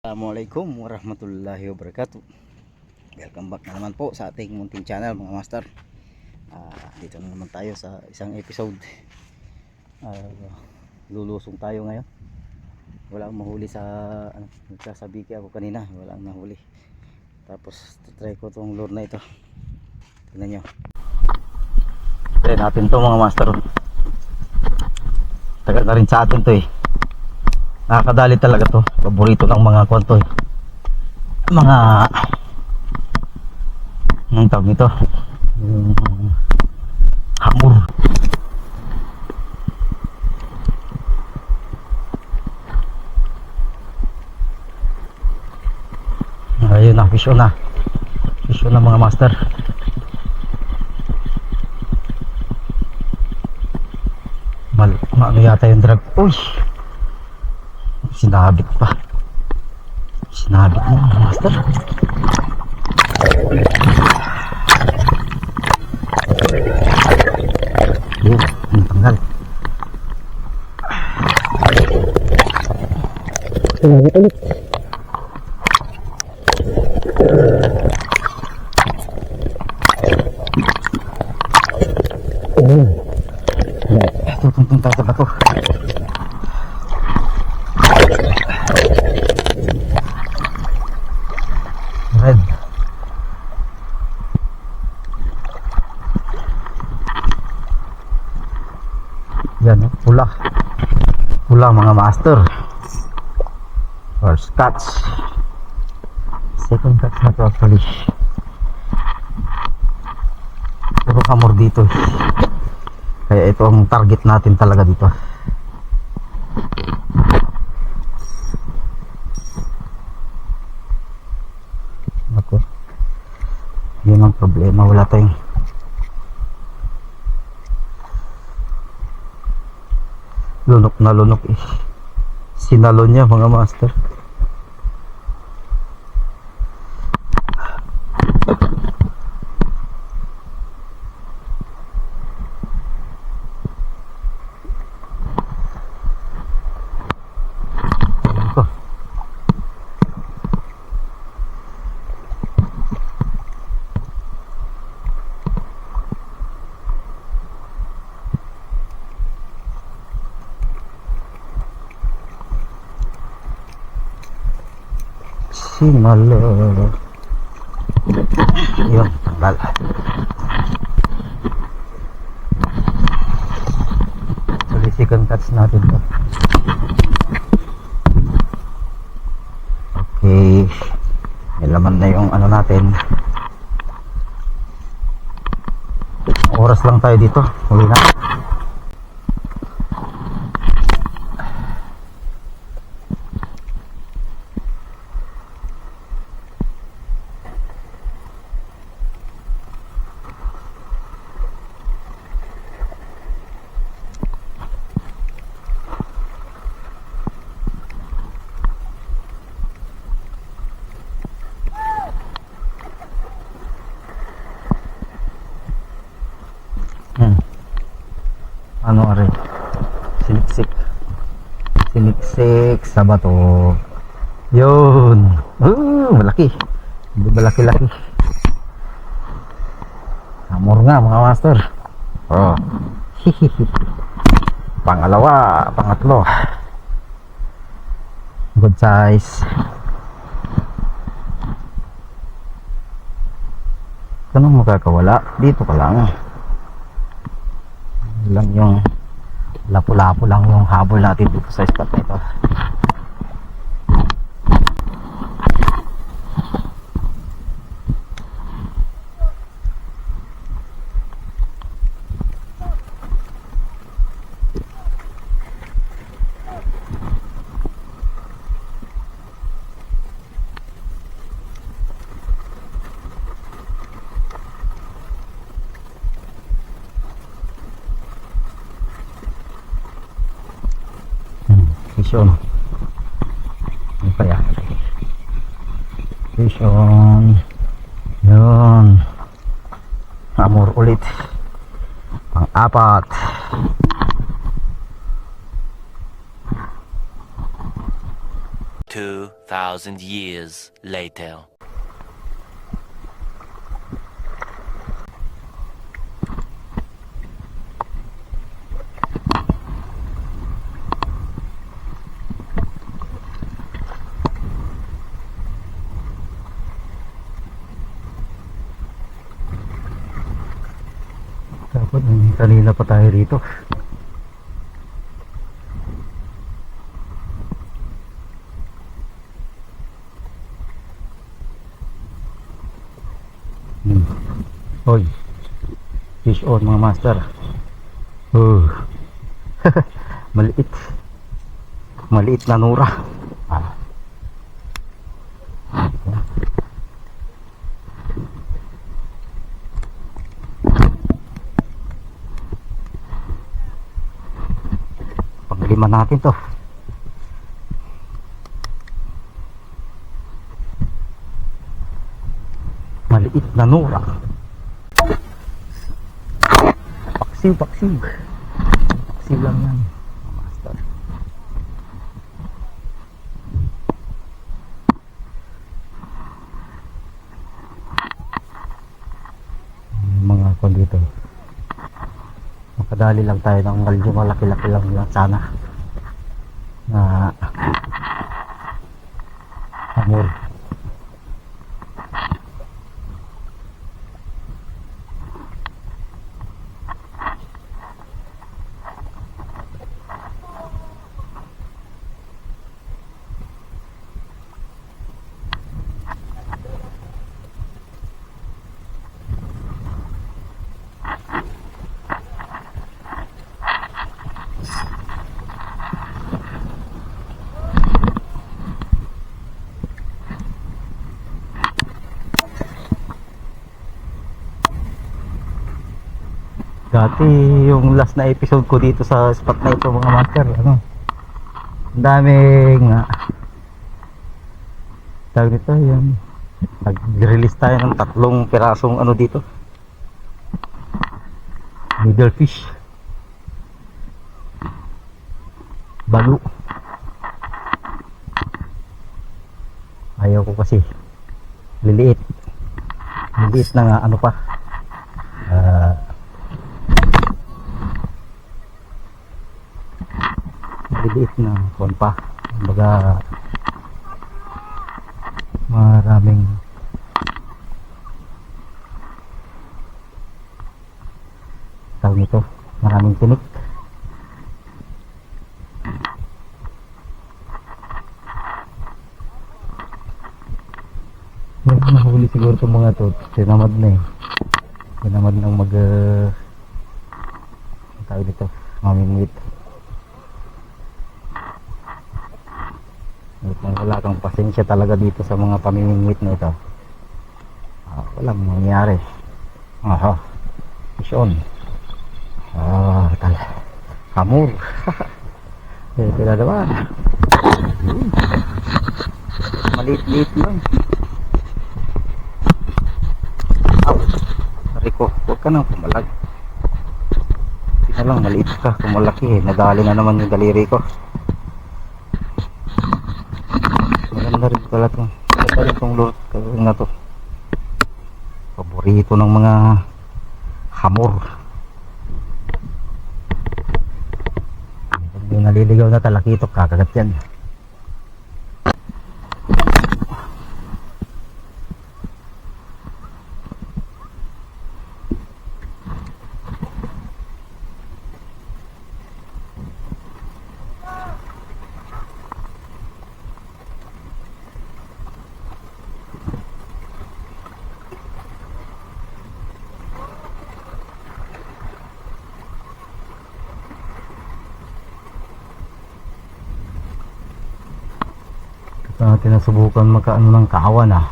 Assalamualaikum warahmatullahi wabarakatuh. Welcome back na naman po sa ating munting channel mga master. Ah, Dito na naman tayo sa isang episode. Ah, Lulusong tayo ngayon. Wala akong mahuli sa ano, Nagsasabiki ako kanina. Wala akong nahuli Tapos try ko tong lure na ito. Tingnan nyo. Try natin to mga master. Tagal na rin sa atin to eh nakakadali talaga to. Paborito ng mga kwanto eh. mga anong tawag nito? Hamur. Ayun na fish na. Fish na mga master. Mal ano yata yung drag? Uy Sinabit pa. Sinabit mo, master. Yun, ang tanggal. Sinabit ulit. Tutungtong tayo sa bato. Red. Yan, oh, pula. Pula master. First catch. Second catch na to actually. Puro kamor dito. eh. Kaya ito ang target natin talaga dito. Ako. Yun ang problema. Wala tayong lunok na lunok eh. Sinalo niya mga master. Sinalo. Yun, tanggal. Tuloy second touch natin to. Okay. May laman na yung ano natin. Oras lang tayo dito. Huli na. Hmm. Ano are? Siniksik. Siniksik sa bato. Yun. Uh, malaki. Hindi malaki-laki. Amor nga mga master. Oh. Pangalawa, pangatlo. Good size. Anong makakawala? Dito ka lang lang yung lapu-lapu lang yung habol natin dito sa spot na ito On. Ano pa yan? Fish. Yun. Amor ulit. Pang-apat. Two thousand 2,000 years later. Dapat mm, kanina pa tayo rito. Hmm. Hoy. Fish on mga master. Oh. Maliit. Maliit na nura. Ah. Panglima natin to. Maliit na nura. Paksiw, paksiw. Paksiw lang yan. Master. Mga kon dito makadali lang tayo ng medyo malaki-laki lang yan sana na amor Dati yung last na episode ko dito sa spot na ito mga master, ano. Ang daming uh, tawag nito yan. Nag-release tayo ng tatlong pirasong ano dito. Middle fish. Balu. Ayaw ko kasi liliit. Liliit na nga ano pa. Ah maliliit na kuwan pa. Kumbaga maraming tawag nito maraming tinik. Nahuli siguro itong mga to. Tinamad na eh. Tinamad nang mag uh, tawag nito mamingwit wala kang pasensya talaga dito sa mga pamimingwit na ito. Ah, walang mangyayari. Aha. Fish on. Ah, tal. Hamur. eh, pila naman. Hmm. Maliit-liit lang. Aw. Rico, huwag ka nang pumalag. Hindi na lang, maliit ka. Kung malaki eh, nadali na naman yung daliri ko. maganda rin pala to maganda rin tong lure kagawin na to. Paborito ng mga hamor. May naliligaw na talakitok kakagat yan natin nasubukan magkaano ng kawan ah.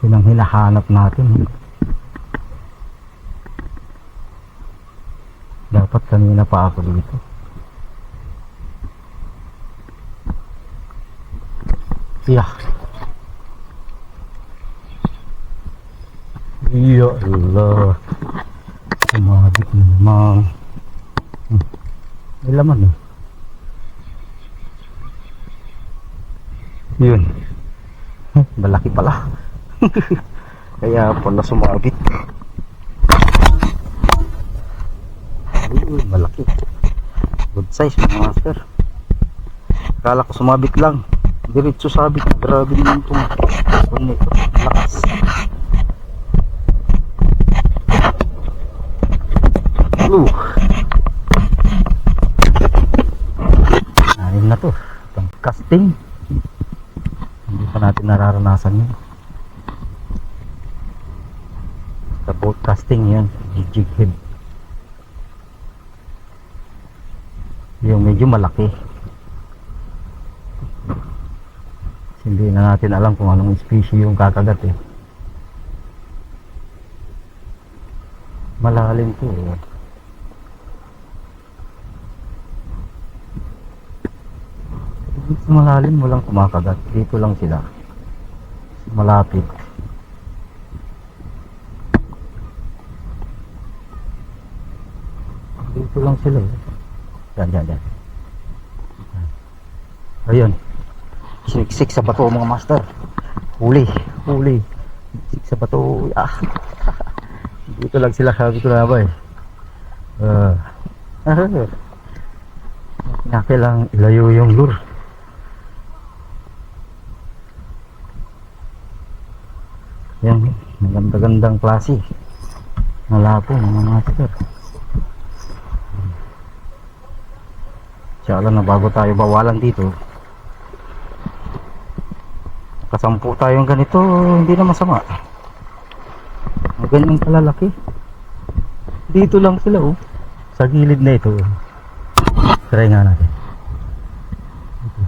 Yun ang hinahanap natin. Dapat kanina pa ako dito. Yeah. Ya Allah. Sumabit na naman. Hmm. May laman eh. Yun. Malaki pala. Kaya pala sumabit. Ayun, malaki. Good size mga master. Akala ko sumabit lang. Diretso sabit. Grabe naman itong ano ito. Lakas. Uh. Ayun na to. Itong casting. Nararanasan yun. Sa boat casting yun. Jig head. Yung medyo malaki. Hindi na natin alam kung anong species yung kakagat eh. Malalim to eh. Malalim walang kumakagat. Dito lang sila. Malapit. Dito lang sila eh. Yan, yan, yan. Ayun. Siksik sa bato mga master. Huli, huli. Siksik sa bato. Ah. Dito lang sila sabi ko na ba eh. Uh, Kinakailang ilayo yung lure. Yan, maganda-gandang klase. Malapo, mga master. Tsaka na bago tayo bawalan dito. Kasampu tayong ganito, hindi na masama. Ganyan kalalaki. Dito lang sila oh. Sa gilid na ito. Try nga natin. Dito.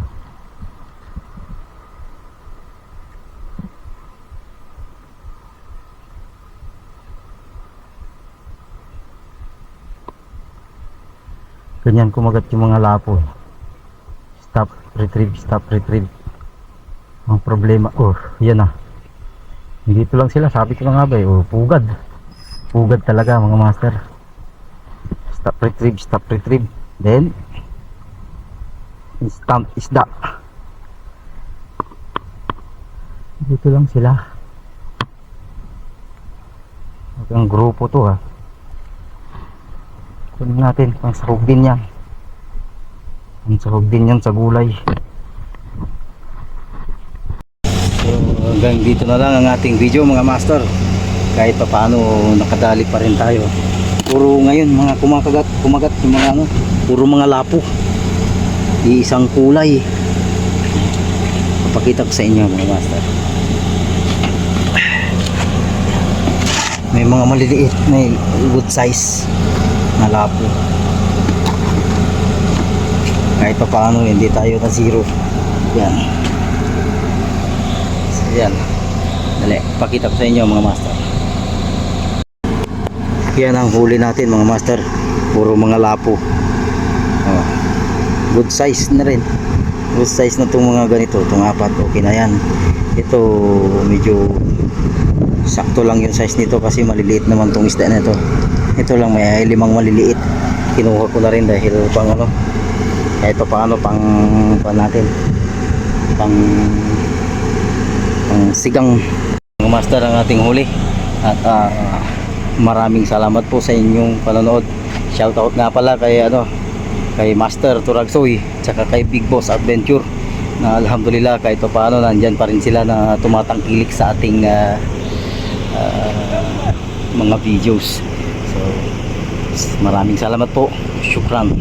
Ganyan kumagat yung mga lapo. eh. Stop, retrieve, stop, retrieve. Ang problema, oh, yan na. Dito lang sila, sabi ko nga ba eh, oh, pugad. Pugad talaga mga master. Stop, retrieve, stop, retrieve. Then, instant isda. Dito lang sila. Ang grupo to ha. Kunin natin, pang sahog din yan. Ang sahog din yan sa gulay. So, hanggang dito na lang ang ating video mga master. Kahit pa paano nakadali pa rin tayo. Puro ngayon mga kumakagat, kumagat yung mga ano, puro mga lapo. Iisang kulay. Papakita ko sa inyo mga master. May mga maliliit na good size na lapo. Kahit pa paano hindi tayo na zero. Yan. So, yan. Dali, pakita ko sa inyo mga master. Yan ang huli natin mga master. Puro mga lapo. Oh. Good size na rin. Good size na itong mga ganito. Itong apat. Okay na yan. Ito medyo sakto lang yung size nito kasi maliliit naman itong isda na ito. Ito lang may limang maliliit. Kinuha ko na rin dahil pang ano pa paano pang pa natin pang pang sigang. Master ang ating huli. At ah, maraming salamat po sa inyong panonood. Shoutout nga pala kay ano kay Master Turagsoy tsaka kay Big Boss Adventure na alhamdulillah kahit pa paano nandyan pa rin sila na tumatangkilik sa ating ah, ah, mga videos so maraming salamat po. Syukran